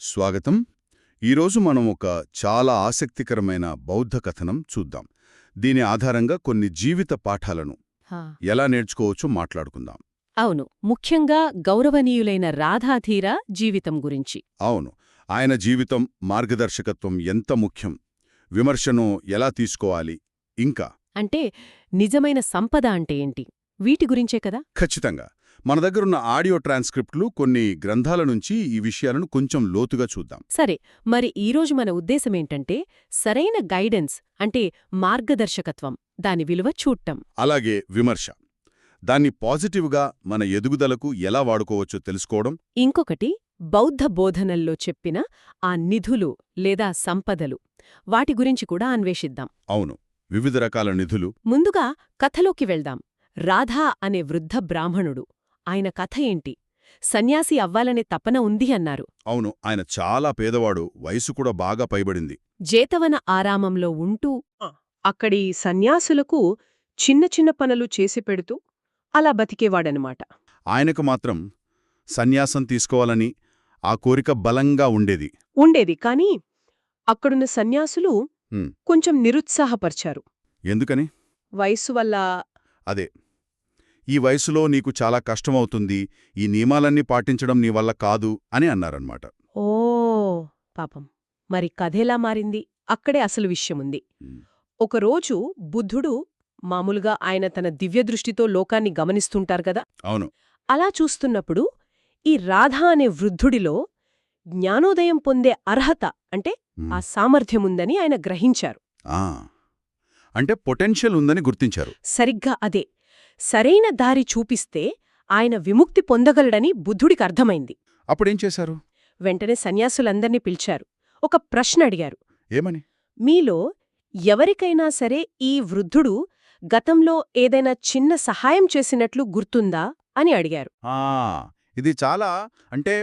స్వాగతం. ఈరోజు మనం ఒక చాలా ఆసక్తికరమైన బౌద్ధ కథనం చూద్దాం. దీని ఆధారంగా కొన్ని జీవిత పాఠాలను. ఎలా నేర్చుకోవచ్చో మాట్లాడుకుందాం. అవును. ముఖ్యంగా గౌరవనీయులైన రాధాధీర జీవితం గురించి. అవును. ఆయన జీవితం మార్గదర్శకత్వం ఎంత ముఖ్యం? విమర్శను ఎలా తీసుకోవాలి? ఇంకా అంటే నిజమైన సంపద అంటే ఏంటి? వీటి గురించే కదా? ఖచ్చితంగా. మన దగ్గరున్న ఆడియో ట్రాన్స్క్రిప్ట్లు కొన్ని గ్రంథాల నుంచి ఈ విషయాలను కొంచెం లోతుగా చూద్దాం. సరే మరి ఈరోజు మన ఉద్దేశమేంటంటే సరైన గైడెన్స్ అంటే మార్గదర్శకత్వం దాని విలువ చూడటం. అలాగే విమర్శ. దాన్ని పాజిటివ్గా మన ఎదుగుదలకు ఎలా వాడుకోవచ్చో తెలుసుకోవడం. ఇంకొకటి బౌద్ధ బోధనల్లో చెప్పిన ఆ నిధులు లేదా సంపదలు వాటి గురించి కూడా అన్వేషిద్దాం. అవును వివిధ రకాల నిధులు. ముందుగా కథలోకి వెళ్దాం. రాధా అనే వృద్ధ బ్రాహ్మణుడు ఆయన కథ ఏంటి? సన్యాసి అవ్వాలనే తపన ఉంది అన్నారు. అవును ఆయన చాలా పేదవాడు వయసు కూడా బాగా పైబడింది. జేతవన ఆరామంలో ఉంటూ అక్కడి సన్యాసులకు చిన్న చిన్న పనులు చేసి పెడుతూ అలా బతికేవాడనమాట. ఆయనకు మాత్రం సన్యాసం తీసుకోవాలని ఆ కోరిక బలంగా ఉండేది. ఉండేది కాని అక్కడున్న సన్యాసులు. కొంచెం నిరుత్సాహపరిచారు. ఎందుకని? వయస్సు వల్ల అదే ఈ వయసులో నీకు చాలా కష్టమవుతుంది ఈ నియమాలన్నీ పాటించడం నీ వల్ల కాదు అని అన్నారన్నమాట. ఓ పాపం. మరి కథెలా మారింది. అక్కడే అసలు విషయముంది. ఒకరోజు బుద్ధుడు మామూలుగా ఆయన తన దివ్యదృష్టితో లోకాన్ని గమనిస్తుంటారు గదా అవును. అలా చూస్తున్నప్పుడు ఈ రాధ అనే వృద్ధుడిలో జ్ఞానోదయం పొందే అర్హత అంటే. ఆ సామర్థ్యముందని ఆయన గ్రహించారు. ఆ. అంటే పొటెన్షియల్ ఉందని గుర్తించారు. సరిగ్గా అదే. సరైన దారి చూపిస్తే ఆయన విముక్తి పొందగలడని బుద్ధుడికి అర్థమైంది. అప్పుడేం చేశారు? వెంటనే సన్యాసులందర్నీ పిలిచారు. ఒక ప్రశ్న అడిగారు. ఏమని? మీలో ఎవరికైనా సరే ఈ వృద్ధుడు గతంలో ఏదైనా చిన్న సహాయం చేసినట్లు గుర్తుందా అని అడిగారు. ఆ ఇది చాలా అంటే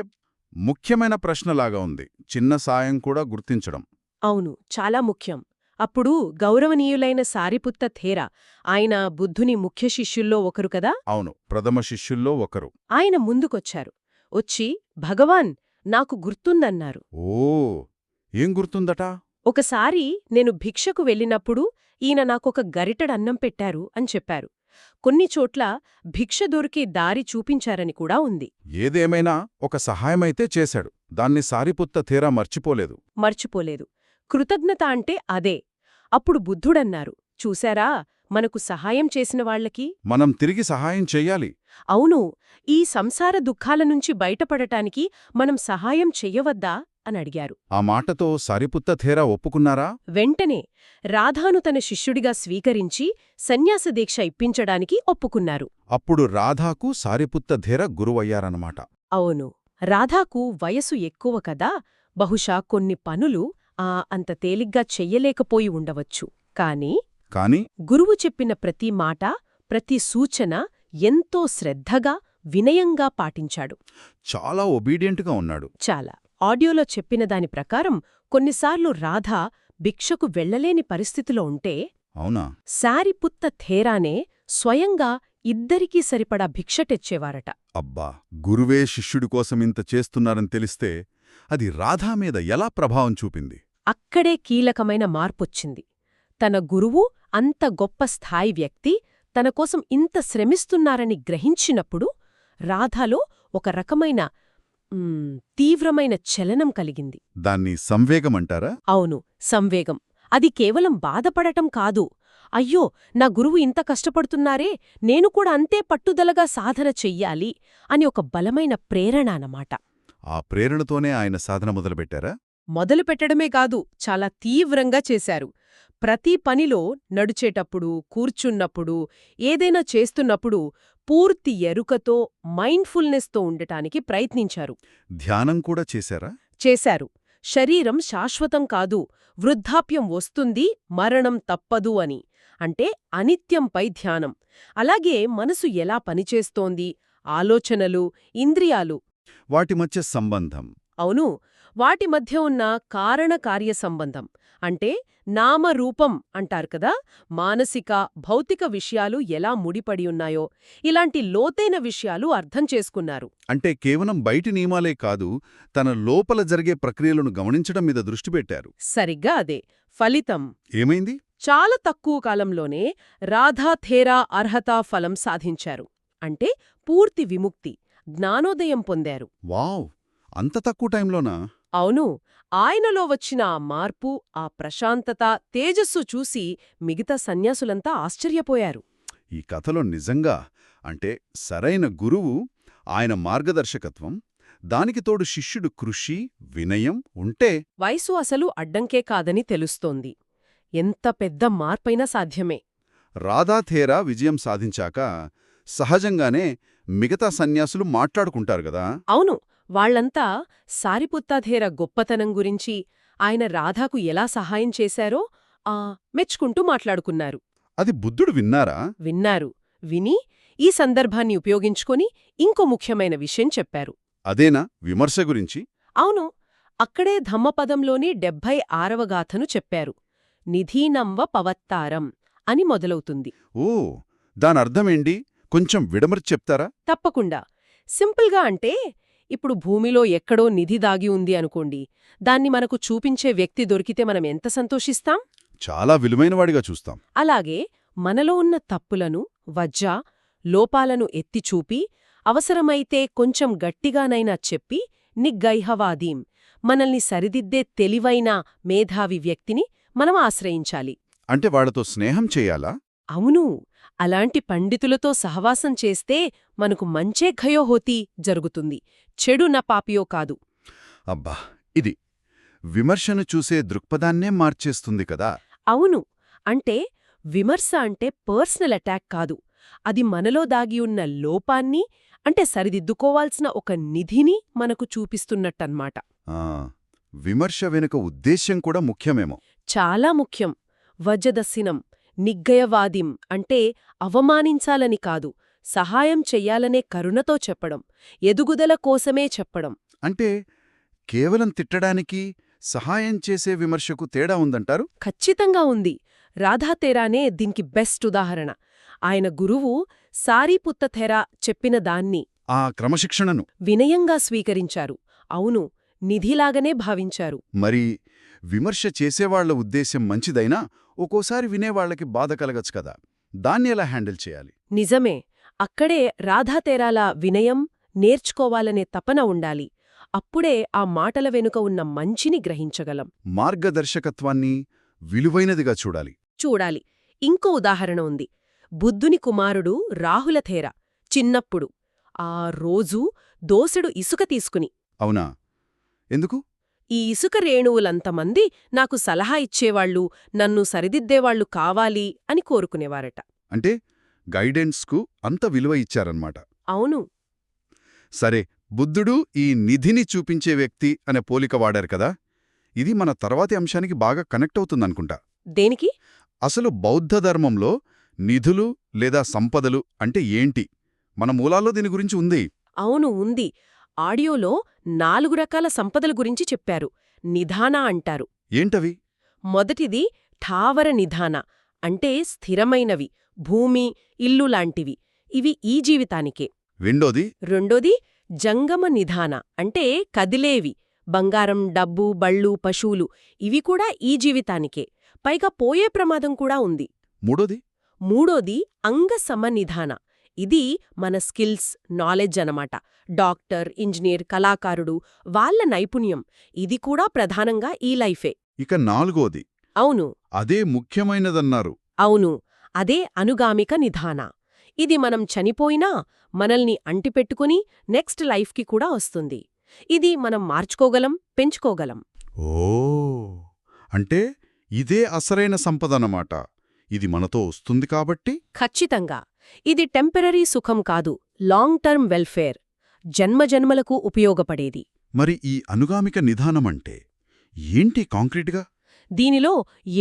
ముఖ్యమైన ప్రశ్నలాగా ఉంది. చిన్న సాయం కూడా గుర్తించడం. అవును చాలా ముఖ్యం. అప్పుడు గౌరవనీయులైన సారిపుత్త థేర ఆయన బుద్ధుని ముఖ్య శిష్యుల్లో ఒకరు కదా? అవును ప్రథమ శిష్యుల్లో ఒకరు. ఆయన ముందుకొచ్చారు. వచ్చి భగవాన్ నాకు గుర్తుందన్నారు. ఓ ఏం గుర్తుందట? ఒకసారి నేను భిక్షకు వెళ్ళినప్పుడు ఈయన నాకొక గరిటెడన్నం పెట్టారు అని చెప్పారు. కొన్ని చోట్ల భిక్ష దొరికే దారి చూపించారని కూడా ఉంది. ఏదేమైనా ఒక సహాయమైతే చేశాడు. దాన్ని సారిపుత్త తీరా మర్చిపోలేదు. మర్చిపోలేదు. కృతజ్ఞత అంటే అదే. అప్పుడు బుద్ధుడన్నారు చూశారా మనకు సహాయం చేసిన వాళ్ళకి మనం తిరిగి సహాయం చెయ్యాలి అవును ఈ సంసార దుఃఖాల నుంచి బయటపడటానికి మనం సహాయం చెయ్యవద్దా? అని అడిగారు. ఆ మాటతో సారిపుత్త థేరా ఒప్పుకున్నారా? వెంటనే రాధాను తన శిష్యుడిగా స్వీకరించి సన్యాస దీక్ష ఇప్పించడానికి ఒప్పుకున్నారు. అప్పుడు రాధాకు సారిపుత్త ధేర గురువయ్యారన్నమాట. అవును రాధాకు వయసు ఎక్కువ కదా బహుశా కొన్ని పనులు అంత తేలిగ్గా చెయ్యలేకపోయి ఉండవచ్చు. కాని కాని గురువు చెప్పిన ప్రతి మాట ప్రతి సూచన ఎంతో శ్రద్ధగా వినయంగా పాటించాడు. చాలా ఒబీడియంట్గా ఉన్నాడు. చాలా. ఆడియోలో చెప్పిన దాని ప్రకారం కొన్నిసార్లు రాధ భిక్షకు వెళ్ళలేని పరిస్థితిలో ఉంటే అవునా? శారిపుత్త థేరానే స్వయంగా ఇద్దరికీ సరిపడా భిక్ష తెచ్చేవారట. అబ్బా! గురువే శిష్యుడి కోసం ఇంత చేస్తున్నారని తెలిస్తే అది రాధా మీద ఎలా ప్రభావం చూపింది? అక్కడే కీలకమైన మార్పొచ్చింది. తన గురువు అంత గొప్ప స్థాయి వ్యక్తి తన కోసం ఇంత శ్రమిస్తున్నారని గ్రహించినప్పుడు రాధాలో ఒక రకమైన తీవ్రమైన చలనం కలిగింది. దాన్ని సంవేగమంటారా? అవును సంవేగం. అది కేవలం బాధపడటం కాదు. అయ్యో నా గురువు ఇంత కష్టపడుతున్నారే నేను కూడా అంతే పట్టుదలగా సాధన చెయ్యాలి అని ఒక బలమైన ప్రేరణ అన్నమాట. ఆ ప్రేరణతోనే ఆయన సాధన మొదలుపెట్టారా? మొదలు పెట్టడమే కాదు చాలా తీవ్రంగా చేశారు. ప్రతి పనిలో నడిచేటప్పుడు కూర్చున్నప్పుడు ఏదైనా చేస్తున్నప్పుడు పూర్తి ఎరుకతో మైండ్ఫుల్నెస్తో ఉండటానికి ప్రయత్నించారు. ధ్యానం కూడా చేశారా? చేశారు. శరీరం శాశ్వతం కాదు వృద్ధాప్యం వస్తుంది మరణం తప్పదు అని. అంటే అనిత్యంపై ధ్యానం. అలాగే మనసు ఎలా పనిచేస్తోంది? ఆలోచనలు ఇంద్రియాలు. వాటి మధ్య సంబంధం. అవును. వాటి మధ్య ఉన్న కారణకార్య సంబంధం. అంటే నామరూపం అంటారు కదా మానసిక భౌతిక విషయాలు ఎలా ముడిపడి ఉన్నాయో. ఇలాంటి లోతైన విషయాలు అర్థం చేసుకున్నారు. అంటే కేవలం బయటి నియమాలే కాదు తన లోపల జరిగే ప్రక్రియలను గమనించడం మీద దృష్టి పెట్టారు. సరిగ్గా అదే. ఫలితం. ఏమైంది? చాలా తక్కువ కాలంలోనే రాధా థేరా అర్హతా ఫలం సాధించారు. అంటే పూర్తి విముక్తి జ్ఞానోదయం పొందారు. వావ్! అంత తక్కువ టైంలోనా? అవును ఆయనలో వచ్చిన ఆ మార్పు ఆ ప్రశాంతత తేజస్సు చూసి మిగతా సన్యాసులంతా ఆశ్చర్యపోయారు. ఈ కథలో నిజంగా అంటే సరైన గురువు ఆయన మార్గదర్శకత్వం దానికి తోడు శిష్యుడు కృషి వినయం ఉంటే వయసు అసలు అడ్డంకే కాదని తెలుస్తోంది. ఎంత పెద్ద మార్పైనా సాధ్యమే. రాధాథేరా విజయం సాధించాక సహజంగానే మిగతా సన్యాసులు మాట్లాడుకుంటారు గదా అవును వాళ్ళంతా సారిపుత్తాధేర గొప్పతనం గురించి ఆయన రాధాకు ఎలా సహాయం చేశారో ఆ మెచ్చుకుంటూ మాట్లాడుకున్నారు. అది బుద్ధుడు విన్నారా? విన్నారు. విని ఈ సందర్భాన్ని ఉపయోగించుకొని ఇంకో ముఖ్యమైన విషయం చెప్పారు. అదేనా? విమర్శ గురించి? అవును. అక్కడే ధమ్మపదంలోని డెబ్భై ఆరవ గాథను చెప్పారు. నిధీనంవ పవత్తారం అని మొదలవుతుంది. ఓ దానర్థమేంటి కొంచెం విడమర్చి చెప్తారా? తప్పకుండా. సింపుల్గా అంటే ఇప్పుడు భూమిలో ఎక్కడో నిధి దాగి ఉంది అనుకోండి దాన్ని మనకు చూపించే వ్యక్తి దొరికితే మనం ఎంత సంతోషిస్తాం? చాలా విలువైనవాడిగా చూస్తాం. అలాగే మనలో ఉన్న తప్పులను వజ్జ లోపాలను ఎత్తిచూపి అవసరమైతే కొంచెం గట్టిగానైనా చెప్పి నిగ్గైహవాదీం. మనల్ని సరిదిద్దే తెలివైన మేధావి వ్యక్తిని మనం ఆశ్రయించాలి. అంటే వాళ్ళతో స్నేహం చేయాలా? అవును. అలాంటి పండితులతో సహవాసం చేస్తే మనకు మంచే ఘయోహోతి జరుగుతుంది. చెడు నా పాపియో కాదు. అబ్బా! ఇది విమర్శను చూసే దృక్పథాన్నే మార్చేస్తుంది కదా. అవును. అంటే విమర్శ అంటే పర్సనల్ అటాక్ కాదు. అది మనలో దాగి ఉన్న లోపాన్ని అంటే సరిదిద్దుకోవాల్సిన ఒక నిధిని మనకు చూపిస్తున్నట్టన్మాట విమర్శ వెనుక ఉద్దేశ్యం కూడా ముఖ్యమేమో. చాలా ముఖ్యం. వజ్జదస్సినం నిగ్గయవాదిం అంటే అవమానించాలని కాదు. సహాయం చెయ్యాలనే కరుణతో చెప్పడం ఎదుగుదల కోసమే చెప్పడం. అంటే కేవలం తిట్టడానికి సహాయం చేసే విమర్శకు తేడా ఉందంటారు? ఖచ్చితంగా ఉంది. రాధాతేరానే దీనికి బెస్ట్ ఉదాహరణ. ఆయన గురువు సారీపుత్తథెరా చెప్పిన దాన్ని ఆ క్రమశిక్షణను. వినయంగా స్వీకరించారు. అవును నిధిలాగనే భావించారు. మరి విమర్శ చేసేవాళ్ళ ఉద్దేశ్యం మంచిదైనా ఒక్కోసారి వినేవాళ్ళకి బాధ కలగచ్చు కదా. దాన్ని ఎలా హ్యాండిల్ చేయాలి? నిజమే. అక్కడే రాధాతేరాల వినయం నేర్చుకోవాలనే తపన ఉండాలి. అప్పుడే ఆ మాటల వెనుక ఉన్న మంచిని గ్రహించగలం. మార్గదర్శకత్వాన్ని విలువైనదిగా చూడాలి. చూడాలి. ఇంకో ఉదాహరణ ఉంది. బుద్ధుని కుమారుడు రాహులథేర చిన్నప్పుడు. ఆ రోజూ దోసెడు ఇసుక తీసుకుని. అవునా? ఎందుకు? ఈ ఇసుక రేణువులంతమంది నాకు సలహా ఇచ్చేవాళ్ళు నన్ను సరిదిద్దేవాళ్ళు కావాలి అని కోరుకునేవారట. అంటే గైడెన్స్కు అంత విలువ ఇచ్చారన్నమాట. అవును. సరే బుద్ధుడు ఈ నిధిని చూపించే వ్యక్తి అనే పోలిక వాడారు కదా? ఇది మన తర్వాతి అంశానికి బాగా కనెక్ట్ అవుతుందనుకుంటా. దేనికి? అసలు బౌద్ధ ధర్మంలో నిధులు లేదా సంపదలు అంటే ఏంటి? మన మూలాల్లో దీని గురించి ఉంది. అవును ఉంది. ఆడియోలో నాలుగు రకాల సంపదల గురించి చెప్పారు. నిధాన అంటారు. ఏంటవి? మొదటిది ఠావర నిధాన అంటే స్థిరమైనవి. భూమి ఇల్లు లాంటివి. ఇవి ఈ జీవితానికే. రెండోది? రెండోది జంగమ నిధాన అంటే కదిలేవి. బంగారం డబ్బు బళ్ళు పశువులు ఇవి కూడా ఈ జీవితానికే. పైగా పోయే ప్రమాదం కూడా ఉంది. మూడోది? మూడోది అంగ సమనిధాన ఇది మన స్కిల్స్ నాలెడ్జ్ అనమాట డాక్టర్ ఇంజనీర్ కళాకారుడు వాళ్ళ నైపుణ్యం. ఇది కూడా ప్రధానంగా ఈ లైఫే. ఇక నాలుగోది. అవును. అదే ముఖ్యమైనదన్నారు. అవును. అదే అనుగామిక నిధాన. ఇది మనం చనిపోయినా మనల్ని అంటిపెట్టుకుని నెక్స్ట్ లైఫ్కి కూడా వస్తుంది. ఇది మనం మార్చుకోగలం పెంచుకోగలం. ఓ! అంటే ఇదే అసలైన సంపదనమాట. ఇది మనతో వస్తుంది కాబట్టి? ఖచ్చితంగా. ఇది టెంపరరీ సుఖం కాదు లాంగ్ టర్మ్ వెల్ఫేర్ జన్మజన్మలకు ఉపయోగపడేది. మరి ఈ అనుగామిక నిధానమంటే ఏంటి కాంక్రీట్గా? దీనిలో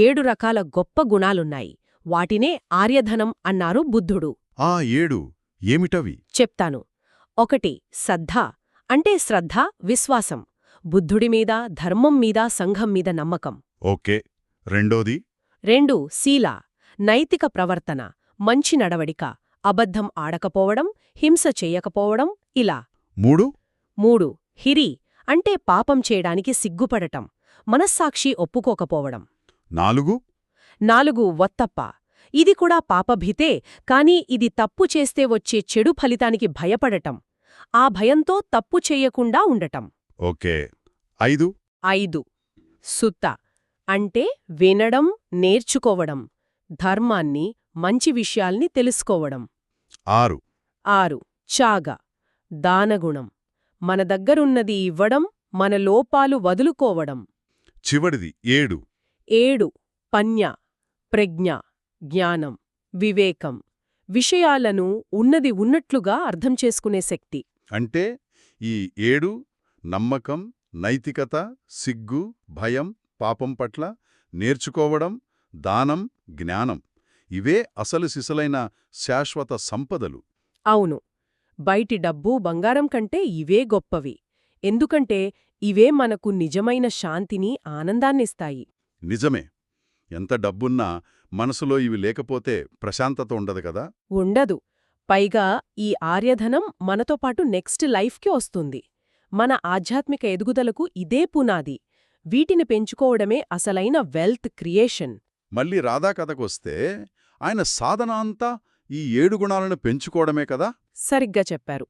ఏడు రకాల గొప్ప గుణాలున్నాయి. వాటినే ఆర్యధనం అన్నారు బుద్ధుడు. ఆ ఏడు ఏమిటవి? చెప్తాను. ఒకటి శ్రద్ధ అంటే శ్రద్ధ విశ్వాసం. బుద్ధుడి మీద ధర్మం మీద సంఘం మీద నమ్మకం. ఓకే. రెండోది? రెండు శీల నైతిక ప్రవర్తన మంచి నడవడిక అబద్ధం ఆడకపోవడం హింస చెయ్యకపోవడం ఇలా. మూడు? మూడు హిరి అంటే పాపం చేయడానికి సిగ్గుపడటం మనస్సాక్షి ఒప్పుకోకపోవడం. నాలుగు? నాలుగు వత్తప్ప. ఇది కూడా పాపభీతే కాని ఇది తప్పు చేస్తే వచ్చే చెడు ఫలితానికి భయపడటం. ఆ భయంతో తప్పు చెయ్యకుండా ఉండటం. ఓకే. ఐదు? ఐదు. సుత్త. అంటే వినడం నేర్చుకోవడం. ధర్మాన్ని మంచి విషయాల్ని తెలుసుకోవడం. ఆరు. ఆరు. చాగ. దానగుణం. మన దగ్గరున్నది ఇవ్వడం మన లోపాలు వదులుకోవడం. చివరిది ఏడు. ఏడు. పన్య. ప్రజ్ఞ జ్ఞానం వివేకం విషయాలను ఉన్నది ఉన్నట్లుగా అర్థం చేసుకునే శక్తి. అంటే ఈ ఏడు నమ్మకం నైతికత సిగ్గు భయం పాపం పట్ల నేర్చుకోవడం దానం జ్ఞానం ఇవే అసలు సిసలైన శాశ్వత సంపదలు. అవును. బయటి డబ్బు బంగారం కంటే ఇవే గొప్పవి. ఎందుకంటే ఇవే మనకు నిజమైన శాంతిని ఆనందాన్నిస్తాయి. నిజమే. ఎంత డబ్బున్నా మనసులో ఇవి లేకపోతే ప్రశాంతత ఉండదు కదా? ఉండదు. పైగా ఈ ఆర్యధనం మనతో పాటు నెక్స్ట్ లైఫ్కి వస్తుంది. మన ఆధ్యాత్మిక ఎదుగుదలకు ఇదే పునాది. వీటిని పెంచుకోవడమే అసలైన వెల్త్ క్రియేషన్. మళ్ళీ రాధా కథకొస్తే ఆయన సాధన అంతా ఈ ఏడు గుణాలను పెంచుకోవడమే కదా? సరిగ్గా చెప్పారు.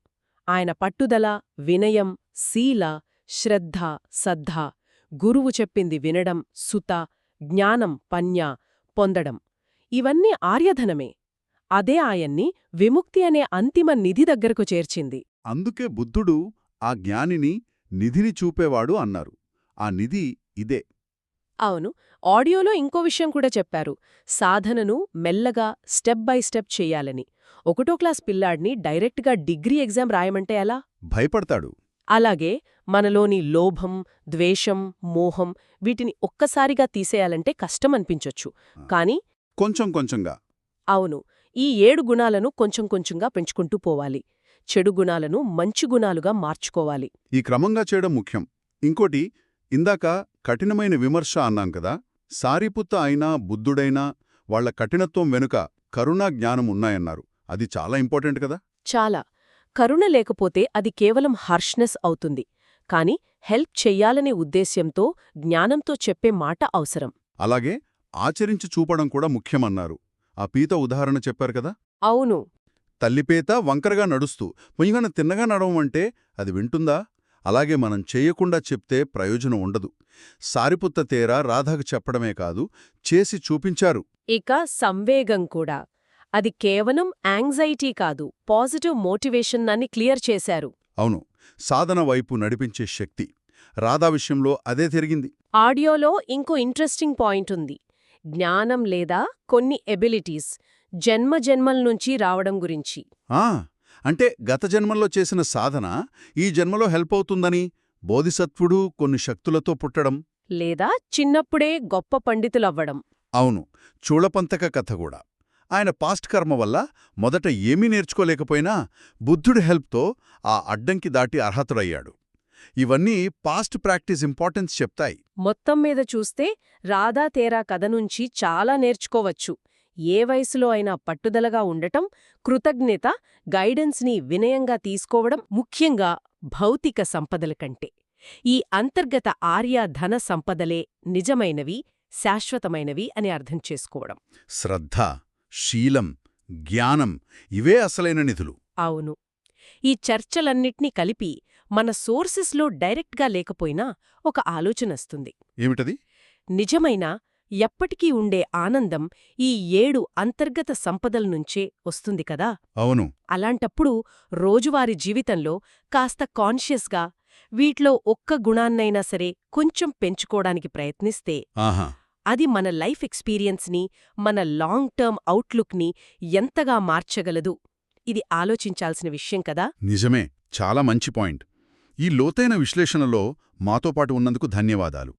ఆయన పట్టుదల వినయం శీల శ్రద్ధ సద్ధ గురువు చెప్పింది వినడం సుత జ్ఞానం పన్య పొందడం. ఇవన్నీ ఆర్యధనమే. అదే ఆయన్ని విముక్తి అనే అంతిమ నిధి దగ్గరకు చేర్చింది. అందుకే బుద్ధుడు ఆ జ్ఞానిని నిధిని చూపేవాడు అన్నారు. ఆ నిధి ఇదే. అవును ఆడియోలో ఇంకో విషయం కూడా చెప్పారు. సాధనను మెల్లగా స్టెప్ బై స్టెప్ చెయ్యాలని ఒకటో క్లాస్ పిల్లాడిని డైరెక్ట్గా డిగ్రీ ఎగ్జామ్ రాయమంటే ఎలా? భయపడతాడు. అలాగే మనలోని లోభం ద్వేషం మోహం వీటిని ఒక్కసారిగా తీసేయాలంటే కష్టం అనిపించొచ్చు కాని కొంచెం కొంచెంగా. అవును ఈ ఏడు గుణాలను కొంచెం కొంచెంగా పెంచుకుంటూ పోవాలి. చెడు గుణాలను మంచి గుణాలుగా మార్చుకోవాలి. ఈ క్రమంగా చేయడం ముఖ్యం. ఇంకోటి ఇందాక కఠినమైన విమర్శ అన్నాం కదా సారిపుత్త అయినా బుద్ధుడైనా వాళ్ళ కఠినత్వం వెనుక కరుణా జ్ఞానం ఉన్నాయన్నారు. అది చాలా ఇంపార్టెంట్ కదా? చాలా. కరుణ లేకపోతే అది కేవలం హర్ష్నెస్ అవుతుంది. కాని హెల్ప్ చెయ్యాలనే ఉద్దేశ్యంతో జ్ఞానంతో చెప్పే మాట అవసరం. అలాగే ఆచరించి చూపడం కూడా ముఖ్యమన్నారు. ఆ పీత ఉదాహరణ చెప్పారు కదా? అవును. తల్లిపేత వంకరగా నడుస్తూ పొయ్యిగన తిన్నగా నడవమంటే అది వింటుందా? అలాగే మనం చేయకుండా చెప్తే ప్రయోజనం ఉండదు. సారిపుత్త తేరా రాధకు చెప్పడమే కాదు చేసి చూపించారు. ఇక సంవేగం కూడా. అది కేవలం యాంగ్జైటీ కాదు పాజిటివ్ మోటివేషన్ అని క్లియర్ చేశారు. అవును సాధన వైపు నడిపించే శక్తి. రాధా విషయంలో అదే తిరిగింది ఆడియోలో ఇంకో ఇంట్రెస్టింగ్ పాయింట్ ఉంది. జ్ఞానం లేదా కొన్ని ఎబిలిటీస్ జన్మ జన్మల నుంచి రావడం గురించి. ఆ అంటే గత జన్మల్లో చేసిన సాధన ఈ జన్మలో హెల్ప్ అవుతుందని బోధిసత్వుడు కొన్ని శక్తులతో పుట్టడం. లేదా చిన్నప్పుడే గొప్ప పండితులవ్వడం. అవును చూళపంతక కథ కూడా. ఆయన పాస్ట్ కర్మ వల్ల మొదట ఏమీ నేర్చుకోలేకపోయినా బుద్ధుడి హెల్ప్తో ఆ అడ్డంకి దాటి అర్హతుడయ్యాడు. ఇవన్నీ పాస్ట్ ప్రాక్టీస్ ఇంపార్టెన్స్ చెప్తాయి. మొత్తం మీద చూస్తే రాధా తేరా కథ నుంచి చాలా నేర్చుకోవచ్చు. ఏ వయసులో అయినా పట్టుదలగా ఉండటం కృతజ్ఞత గైడెన్స్ని వినయంగా తీసుకోవడం ముఖ్యంగా భౌతిక సంపదల కంటే. ఈ అంతర్గత ఆర్య ధన సంపదలే నిజమైనవి శాశ్వతమైనవి అని అర్థం చేసుకోవడం. శ్రద్ధ. శీలం జ్ఞానం ఇవే అసలైన నిధులు. అవును. ఈ చర్చలన్నిట్నీ కలిపి మన సోర్సెస్లో డైరెక్ట్గా లేకపోయినా ఒక ఆలోచనొస్తుంది. ఏమిటది? నిజమైన ఎప్పటికీ ఉండే ఆనందం ఈ ఏడు అంతర్గత సంపదల నుంచే వస్తుంది కదా? అవును. అలాంటప్పుడు రోజువారీ జీవితంలో కాస్త కాన్షియస్గా వీట్లో ఒక్క గుణాన్నైనా సరే కొంచెం పెంచుకోవడానికి ప్రయత్నిస్తే ఆహా! అది మన లైఫ్ ఎక్స్పీరియన్స్ని మన లాంగ్ టర్మ్ అవుట్లుక్ని ఎంతగా మార్చగలదు. ఇది ఆలోచించాల్సిన విషయం కదా? నిజమే. చాలా మంచి పాయింట్. ఈ లోతైన విశ్లేషణలో మాతో పాటు ఉన్నందుకు ధన్యవాదాలు.